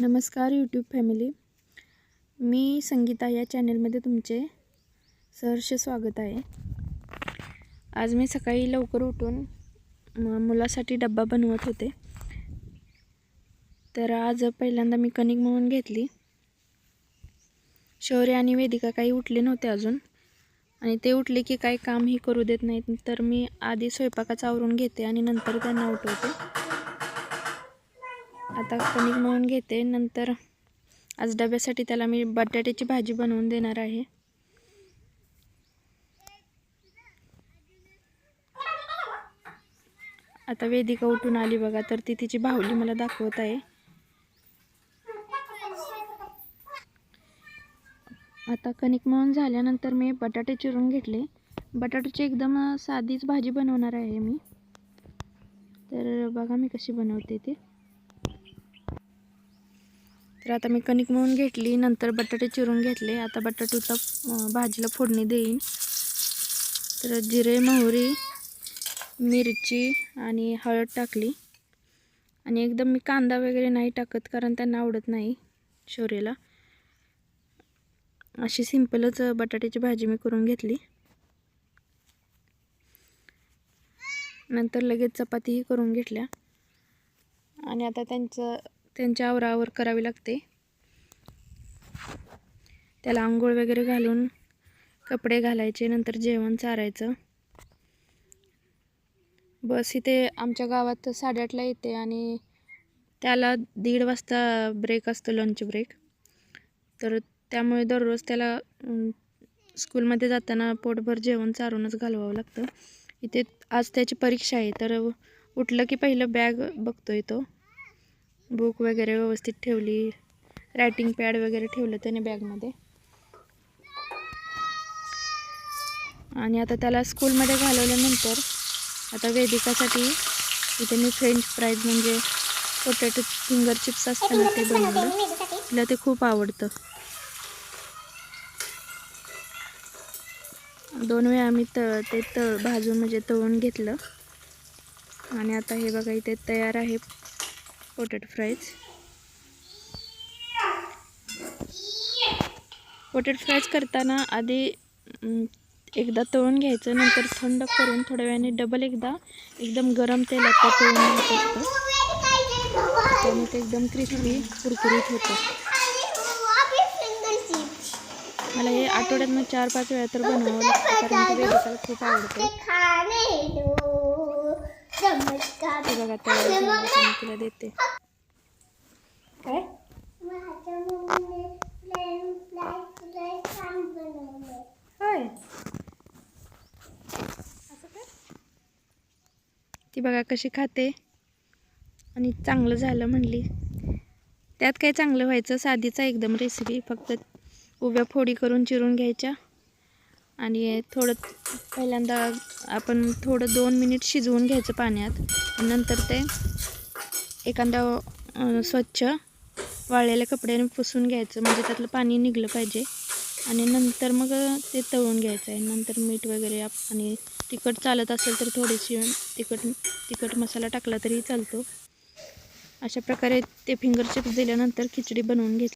नमस्कार YouTube family मी संगीता या चॅनलमध्ये तुमचे सहर्ष स्वागत आहे. आज मी सकाळी लवकर उठून मुलासाठी डब्बा बनवत होते. तर आज पहिल्यांदा मी कणिक म्हणून घेतली. शौर्य आणि वेदिका काही उठले नव्हते अजून. आणि ते उठले की काही कामही करू देत नाहीत. तर मी आधी स्वयंपाकाचं आवरून घेते आणि नंतर त्यांना उठवते. आता कणिक मळून घेते. नंतर आज डब्यासाठी त्याला मी बटाट्याची भाजी बनवून देणार आहे. आता वेदिका उठून आली बघा तर ती तिची बाहुली मला दाखवत आहे. आता कणिक मळून झाल्यानंतर मी बटाटे चिरून घेतले. बटाट्याची एकदम साधीच भाजी बनवणार आहे मी. तर बघा मी कशी बनवते ते. तर आता मी कणिक म्हणून घेतली नंतर बटाटे चिरून घेतले. आता बटाटूचा भाजीला फोडणी देईन. तर जिरे मोहरी मिरची आणि हळद टाकली. आणि एकदम मी कांदा वगैरे नाही टाकत कारण त्यांना आवडत नाही शौर्यला अशी सिंपलच बटाट्याची भाजी मी करून घेतली. नंतर लगेच चपातीही करून घेतल्या. आणि आता त्यांचं त्यांच्या आवरावर करावी लागते. त्याला आंघोळ वगैरे घालून कपडे घालायचे नंतर जेवण चारायचं. बस इथे आमच्या गावात साडेआठला येते आणि त्याला दीड वाजता ब्रेक असतो लंच ब्रेक तर त्यामुळे दररोज त्याला स्कूलमध्ये जाताना पोटभर जेवण चारूनच घालवावं लागतं. इथे आज त्याची परीक्षा आहे तर उठलं की पहिलं बॅग बघतोय तो. बुक वगैरे व्यवस्थित ठेवली. रायटिंग पॅड वगैरे ठेवलं त्याने बॅगमध्ये आणि आता त्याला स्कूलमध्ये घालवल्यानंतर आता वेदिकासाठी इथे मी फ्रेंच फ्राईज म्हणजे पोटॅटो फिंगर चिप्स असताना ते बनवलं. तिला ते खूप आवडतं. दोन वेळा आम्ही त ते तळ भाजून म्हणजे तळून घेतलं. आणि आता हे बघा इथे तयार आहे पोटॅटो फ्राईज. पोटॅटो फ्राईज करताना आधी एकदा तळून घ्यायचं नंतर थंड करून थोड्या वेळाने डबल एकदा एकदम गरम तेलात तळून घ्यायचं असतं. त्यामुळे ते एकदम क्रिस्पी कुरकुरीत होतं. मला हे आठवड्यातनं चार पाच वेळा तर बनवावं लागतं कारण ते खूप आवडतं. बघा तिला देते. काय? होय. ती बघा कशी खाते. आणि चांगलं झालं म्हणली. त्यात काय चांगलं व्हायचं? साधीचा एकदम रेसिपी फक्त उभ्या फोडी करून चिरून घ्यायच्या. आणि थोडं पहिल्यांदा आपण थोडं दोन मिनिट शिजवून घ्यायचं पाण्यात नंतर ते एखादा स्वच्छ वाळलेल्या कपड्याने पुसून घ्यायचं. म्हणजे त्यातलं पाणी निघलं पाहिजे. आणि नंतर मग ते तळून घ्यायचं आहे. नंतर मीठ वगैरे आणि तिखट चालत असेल तर थोडीशी तिखट तिखट मसाला टाकला तरी चालतो. अशा प्रकारे ते फिंगर चिप्स दिल्यानंतर खिचडी बनवून घेतली.